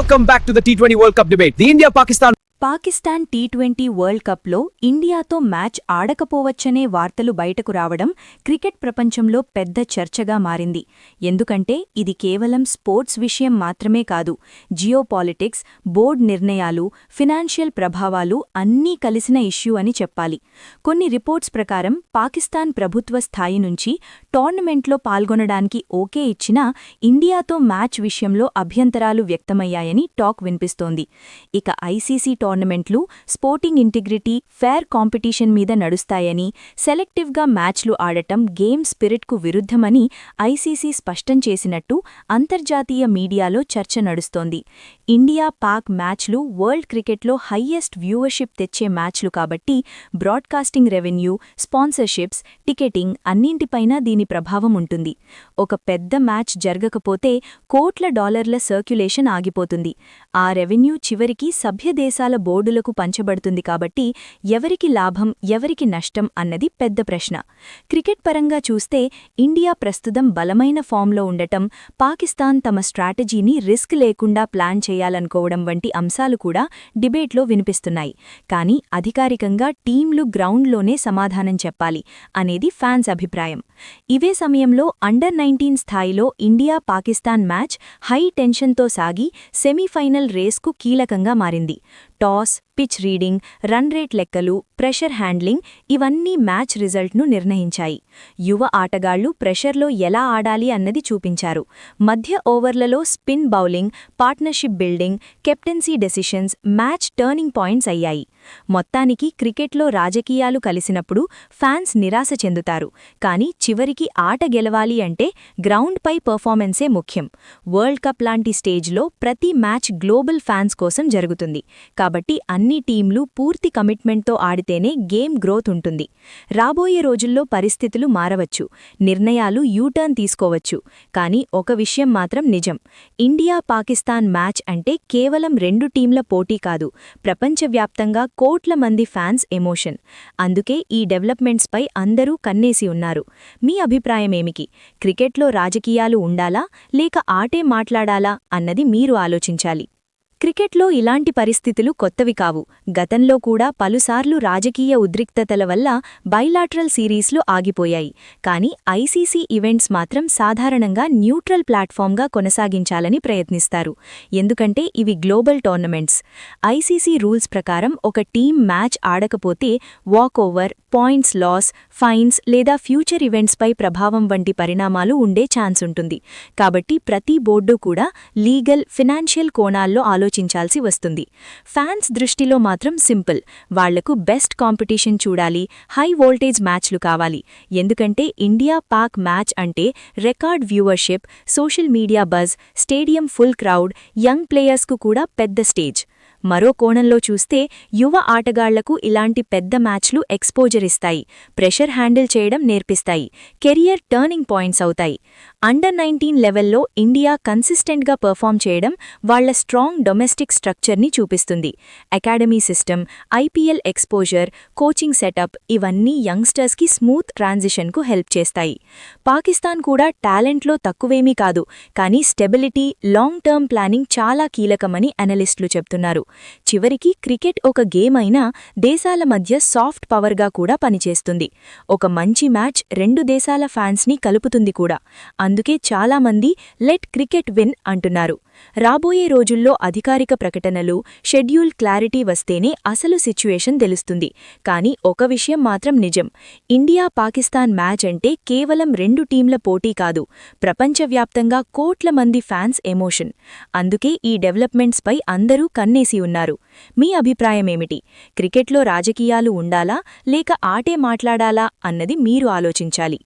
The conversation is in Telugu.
Welcome back to the T20 World Cup debate. The India Pakistan Pakistan T twenty world కప్లో ఇండియాతో మ్యాచ్ ఆడకపోవచ్చనే వార్తలు బయటకు రావడం క్రికెట్ ప్రపంచంలో పెద్ద చర్చగా మారింది. ఎందుకంటే ఇది కేవలం స్పోర్ట్స్ విషయం మాత్రమే కాదు జియోపాలిటిక్స్ బోర్డ్ నిర్ణయాలు ఫినాన్షియల్ ప్రభావాలు అన్నీ కలిసిన ఇష్యూ అని చెప్పాలి. కొన్ని రిపోర్ట్స్ ప్రకారం పాకిస్తాన్ ప్రభుత్వ స్థాయి నుంచి టోర్నమెంట్లో పాల్గొనడానికి ఓకే ఇచ్చినా ఇండియాతో మ్యాచ్ విషయంలో అభ్యంతరాలు వ్యక్తమయ్యాయని టాక్ వినిపిస్తోంది. ఇక ఐసీసీ టోర్నమెంట్లు స్పోర్టింగ్ ఇంటిగ్రిటీ ఫేర్ కాంపిటీషన్ మీద నడుస్తాయని సెలెక్టివ్గా మ్యాచ్లు ఆడటం గేమ్ స్పిరిట్కు విరుద్ధమని ఐసీసీ స్పష్టం చేసినట్టు అంతర్జాతీయ మీడియాలో చర్చ నడుస్తోంది. ఇండియా పాక్ మ్యాచ్లు వరల్డ్ క్రికెట్లో హయ్యెస్ట్ వ్యూవర్షిప్ తెచ్చే మ్యాచ్లు కాబట్టి బ్రాడ్కాస్టింగ్ రెవెన్యూ స్పాన్సర్షిప్స్ టికెటింగ్ అన్నింటిపైనా దీని ప్రభావం ఉంటుంది. ఒక పెద్ద మ్యాచ్ జరగకపోతే కోట్ల డాలర్ల సర్క్యులేషన్ ఆగిపోతుంది. ఆ రెవెన్యూ చివరికి సభ్యదేశాల బోర్డులకు పంచబడుతుంది కాబట్టి ఎవరికి లాభం ఎవరికి నష్టం అన్నది పెద్ద ప్రశ్న. క్రికెట్ పరంగా చూస్తే ఇండియా ప్రస్తుతం బలమైన ఫామ్లో ఉండటం పాకిస్తాన్ తమ స్ట్రాటజీని రిస్క్ లేకుండా ప్లాన్ చేయాలనుకోవడం వంటి అంశాలు కూడా డిబేట్లో వినిపిస్తున్నాయి. కానీ అధికారికంగా టీంలు గ్రౌండ్లోనే సమాధానం చెప్పాలి అనేది ఫ్యాన్స్ అభిప్రాయం. ఇవే సమయంలో అండర్ నైన్టీన్ స్థాయిలో ఇండియా పాకిస్తాన్ మ్యాచ్ హై టెన్షన్తో సాగి సెమీఫైనల్ రేస్కు కీలకంగా మారింది. toss, pitch reading run rate లెక్కలు ప్రెషర్ హ్యాండ్లింగ్ ఇవన్నీ మ్యాచ్ రిజల్ట్ను నిర్ణయించాయి. యువ ఆటగాళ్ళు ప్రెషర్లో ఎలా ఆడాలి అన్నది చూపించారు. మధ్య ఓవర్లలో spin bowling partnership building captaincy decisions match turning points అయ్యాయి. మొత్తానికి క్రికెట్లో రాజకీయాలు కలిసినప్పుడు ఫ్యాన్స్ నిరాశ చెందుతారు. కానీ చివరికి ఆట గెలవాలి అంటే గ్రౌండ్పై పర్ఫార్మెన్సే ముఖ్యం. వరల్డ్ కప్ లాంటి స్టేజ్లో ప్రతి మ్యాచ్ గ్లోబల్ ఫ్యాన్స్ కోసం జరుగుతుంది. కాబట్టి అన్ని టీంలు పూర్తి కమిట్మెంట్తో ఆడితేనే గేమ్ గ్రోత్ ఉంటుంది. రాబోయే రోజుల్లో పరిస్థితులు మారవచ్చు. నిర్ణయాలు యూటర్న్ తీసుకోవచ్చు. కానీ ఒక విషయం మాత్రం నిజం. ఇండియా పాకిస్తాన్ మ్యాచ్ అంటే కేవలం రెండు టీంల పోటీ కాదు. ప్రపంచవ్యాప్తంగా కోట్ల మంది ఫ్యాన్స్ ఎమోషన్. అందుకే ఈ డెవలప్మెంట్స్పై అందరూ కన్నేసి ఉన్నారు. మీ అభిప్రాయమేమికి క్రికెట్లో రాజకీయాలు ఉండాలా? లేక ఆటే మాట్లాడాలా? అన్నది మీరు ఆలోచించాలి. క్రికెట్లో ఇలాంటి పరిస్థితులు కొత్తవి కావు. గతంలో కూడా పలుసార్లు రాజకీయ ఉద్రిక్తతల వల్ల బైలాటరల్ సిరీస్లు ఆగిపోయాయి. కానీ ఐసీసీ ఈవెంట్స్ మాత్రం సాధారణంగా న్యూట్రల్ ప్లాట్ఫామ్గా కొనసాగించాలని ప్రయత్నిస్తారు. ఎందుకంటే ఇవి గ్లోబల్ టోర్నమెంట్స్. ఐసీసీ రూల్స్ ప్రకారం ఒక team match ఆడకపోతే walk over points loss fines లేదా ఫ్యూచర్ ఈవెంట్స్పై ప్రభావం వంటి పరిణామాలు ఉండే ఛాన్స్ ఉంటుంది. కాబట్టి ప్రతి బోర్డు కూడా లీగల్ ఫినాన్షియల్ కోణాల్లో ఆలోచించాల్సి వస్తుంది. ఫ్యాన్స్ దృష్టిలో మాత్రం సింపుల్. వాళ్ళకు బెస్ట్ కాంపిటీషన్ చూడాలి హై వోల్టేజ్ మ్యాచ్లు కావాలి. ఎందుకంటే ఇండియా పాక్ మ్యాచ్ అంటే record viewership social media buzz stadium full crowd young ప్లేయర్స్కు కూడా పెద్ద స్టేజ్. మరో కోణంలో చూస్తే యువ ఆటగాళ్ళకు ఇలాంటి పెద్ద మ్యాచ్లు ఎక్స్పోజర్ ఇస్తాయి ప్రెషర్ హ్యాండిల్ చేయడం నేర్పిస్తాయి కెరియర్ టర్నింగ్ పాయింట్స్ అవుతాయి. అండర్ నైన్టీన్ లెవెల్లో ఇండియా కన్సిస్టెంట్గా పర్ఫామ్ చేయడం వాళ్ళ స్ట్రాంగ్ డొమెస్టిక్ స్ట్రక్చర్ని చూపిస్తుంది. Academy system IPL exposure coaching setup ఇవన్నీ యంగ్స్టర్స్కి స్మూత్ ట్రాన్జిషన్కు హెల్ప్ చేస్తాయి. పాకిస్తాన్ కూడా టాలెంట్లో తక్కువేమీ కాదు కానీ స్టెబిలిటీ లాంగ్ టర్మ్ ప్లానింగ్ చాలా కీలకమని అనలిస్టులు చెప్తున్నారు. చివరికి క్రికెట్ ఒక గేమ్ అయినా దేశాల మధ్య సాఫ్ట్ పవర్గా కూడా పనిచేస్తుంది. ఒక మంచి మ్యాచ్ రెండు దేశాల ఫ్యాన్స్ని కలుపుతుంది కూడా. అందుకే చాలామంది లెట్ క్రికెట్ విన్ అంటున్నారు. రాబోయే రోజుల్లో అధికారిక ప్రకటనలు షెడ్యూల్ క్లారిటీ వస్తేనే అసలు సిచ్యువేషన్ తెలుస్తుంది. కానీ ఒక విషయం మాత్రం నిజం. ఇండియా పాకిస్తాన్ మ్యాచ్ అంటే కేవలం రెండు టీంల పోటీ కాదు ప్రపంచవ్యాప్తంగా కోట్ల మంది ఫ్యాన్స్ ఎమోషన్. అందుకే ఈ డెవలప్మెంట్స్పై అందరూ కన్నేసి ఉన్నారు. మీ అభిప్రాయమేమిటి? క్రికెట్లో రాజకీయాలు ఉండాలా? లేక ఆటే మాట్లాడాలా? అన్నది మీరు ఆలోచించాలి.